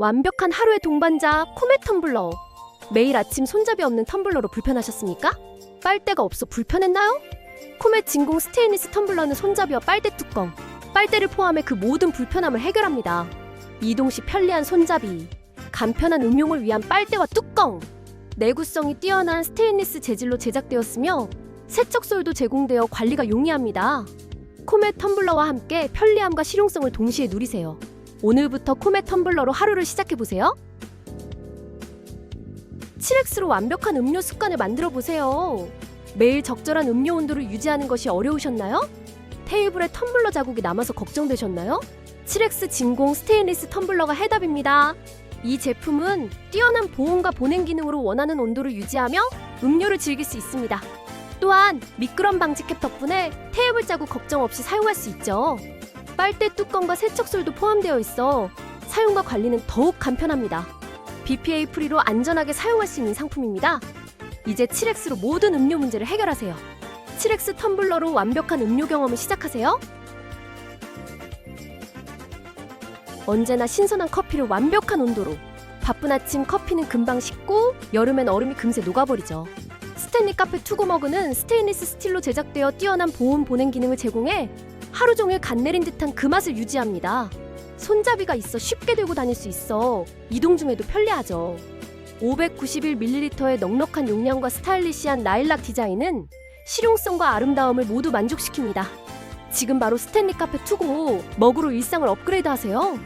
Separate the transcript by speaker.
Speaker 1: 완벽한 하루의 동반자 코메 텀블러. 매일 아침 손잡이 없는 텀블러로 불편하셨습니까? 빨대가 없어 불편했나요? 코메 진공 스테인리스 텀블러는 손잡이와 빨대 뚜껑, 빨대를 포함해 그 모든 불편함을 해결합니다. 이동 시 편리한 손잡이, 간편한 음용을 위한 빨대와 뚜껑, 내구성이 뛰어난 스테인리스 재질로 제작되었으며 세척솔도 제공되어 관리가 용이합니다. 코메 텀블러와 함께 편리함과 실용성을 동시에 누리세요. 오늘부터 코메 텀블러로 하루를 시작해 보세요. 7X로 완벽한 음료 습관을 만들어 보세요. 매일 적절한 음료 온도를 유지하는 것이 어려우셨나요? 테이블에 텀블러 자국이 남아서 걱정되셨나요? 7X 진공 스테인리스 텀블러가 해답입니다. 이 제품은 뛰어난 보온과 보냉 기능으로 원하는 온도를 유지하며 음료를 즐길 수 있습니다. 또한 미끄럼 방지 캡 덕분에 테이블 자국 걱정 없이 사용할 수 있죠. 빨대 뚜껑과 세척솔도 포함되어 있어 사용과 관리는 더욱 간편합니다. BPA 프리로 안전하게 사용할 수 있는 상품입니다. 이제 7X로 모든 음료 문제를 해결하세요. 7X 텀블러로 완벽한 음료 경험을 시작하세요. 언제나 신선한 커피를 완벽한 온도로. 바쁜 아침 커피는 금방 식고 여름엔 얼음이 금세 녹아버리죠. 스탠리 카페 투고 머그는 스테인리스 스틸로 제작되어 뛰어난 보온 보냉 기능을 제공해 하루 종일 간 내린 듯한 그 맛을 유지합니다. 손잡이가 있어 쉽게 들고 다닐 수 있어 이동 중에도 편리하죠. 591ml의 넉넉한 용량과 스타일리시한 라일락 디자인은 실용성과 아름다움을 모두 만족시킵니다. 지금 바로 스탠리 카페 투고 머그로 일상을 업그레이드 하세요.